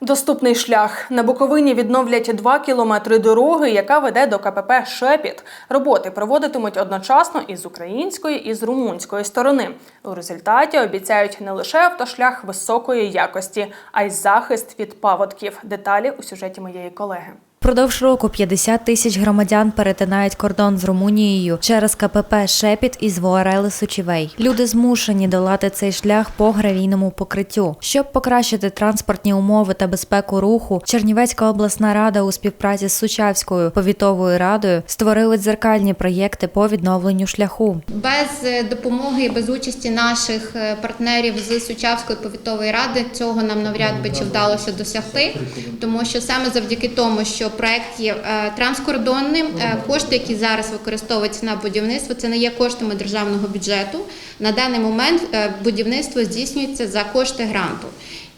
Доступний шлях на Буковині відновлять два кілометри дороги, яка веде до КПП Шепіт. Роботи проводитимуть одночасно із української і з румунської сторони. У результаті обіцяють не лише автошлях високої якості, а й захист від паводків. Деталі у сюжеті моєї колеги. Впродовж року 50 тисяч громадян перетинають кордон з Румунією через КПП Шепіт із Воарели Сучівей. Люди змушені долати цей шлях по гравійному покриттю. Щоб покращити транспортні умови та безпеку руху, Чернівецька обласна рада у співпраці з Сучавською повітовою радою створили дзеркальні проєкти по відновленню шляху. Без е, допомоги і без участі наших е, партнерів з Сучавської повітової ради цього нам навряд би чи вдалося досягти, тому що саме завдяки тому, що проект є е, транскордонним, е, кошти, які зараз використовуються на будівництво, це не є коштами державного бюджету. На даний момент е, будівництво здійснюється за кошти гранту.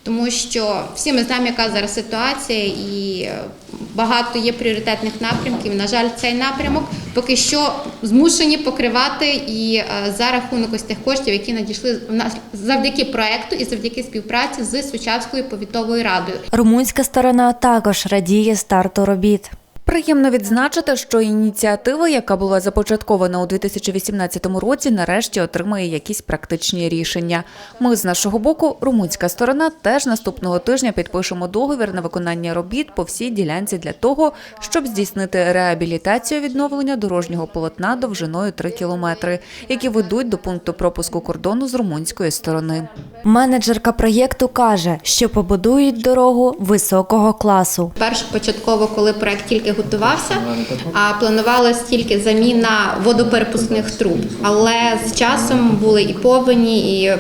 Тому що всі ми знаємо, яка зараз ситуація, і е, багато є пріоритетних напрямків. На жаль, цей напрямок поки що змушені покривати і е, за рахунок ось тих коштів, які надійшли завдяки проекту і завдяки співпраці з Сучавською повітовою радою. Румунська сторона також радіє старту робіт. Приємно відзначити, що ініціатива, яка була започаткована у 2018 році, нарешті отримає якісь практичні рішення. Ми з нашого боку, румунська сторона, теж наступного тижня підпишемо договір на виконання робіт по всій ділянці для того, щоб здійснити реабілітацію відновлення дорожнього полотна довжиною 3 кілометри, які ведуть до пункту пропуску кордону з румунської сторони. Менеджерка проєкту каже, що побудують дорогу високого класу. Першопочатково, коли проект тільки готувався, а планувалась тільки заміна водоперепускних труб. Але з часом були і повені, і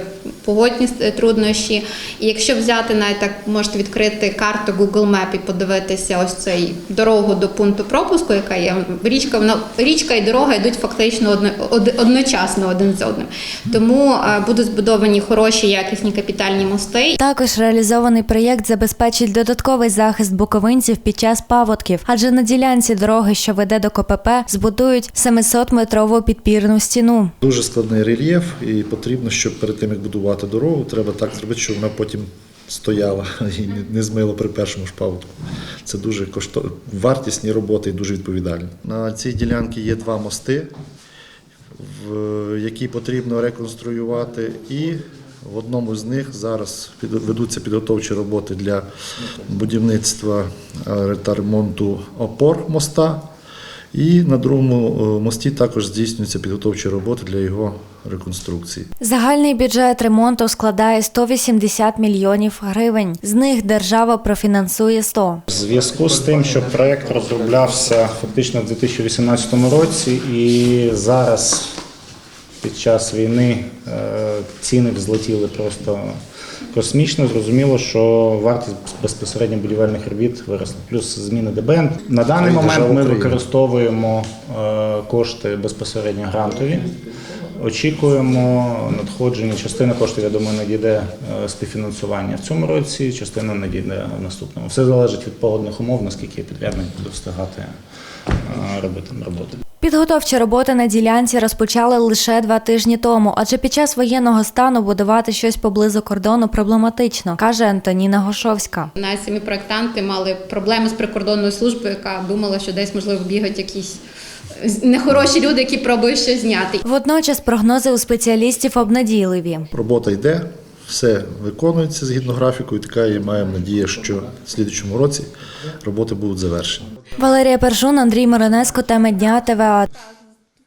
погодні труднощі. І якщо взяти навіть так, можете відкрити карту Google Map і подивитися ось цей дорогу до пункту пропуску, яка є річка, вона річка і дорога йдуть фактично одно, од- одночасно один з одним. Тому е, будуть збудовані хороші якісні капітальні мости, Також реалізований проєкт забезпечить додатковий захист буковинців під час паводків, адже на ділянці дороги, що веде до КПП, збудують 700-метрову підпірну стіну. Дуже складний рельєф, і потрібно, щоб перед тим як будувати дорогу, треба так зробити, щоб вона потім стояла і не- змила при першому ж паводку. Це дуже кошто... вартісні роботи і дуже відповідальні. На цій ділянці є два мости, які потрібно реконструювати, і в одному з них зараз ведуться підготовчі роботи для будівництва е, та ремонту опор моста. І на другому е, мості також здійснюються підготовчі роботи для його реконструкції. Загальний бюджет ремонту складає 180 мільйонів гривень. З них держава профінансує 100. В зв'язку з тим, що проект розроблявся фактично в 2018 році, і зараз під час війни е, ціни взлетіли просто космічно. Зрозуміло, що вартість безпосередньо будівельних робіт виросла. Плюс зміни ДБН. На даний момент ми використовуємо е, кошти безпосередньо грантові. Очікуємо надходження. Частина коштів, я думаю, надійде е, співфінансування в цьому році, частина надійде в наступному. Все залежить від погодних умов, наскільки підрядник буде встигати е, робити роботи. Підготовчі роботи на ділянці розпочали лише два тижні тому, адже під час воєнного стану будувати щось поблизу кордону проблематично, каже Антоніна Гошовська. Навіть самі проектанти мали проблеми з прикордонною службою, яка думала, що десь можливо бігають якісь нехороші люди, які пробують щось зняти. Водночас прогнози у спеціалістів обнадійливі. Робота йде, все виконується згідно графіку, і така і маємо надію, що в слідчому році роботи будуть завершені. Валерія Першун, Андрій Миронеско, теми дня ТВА.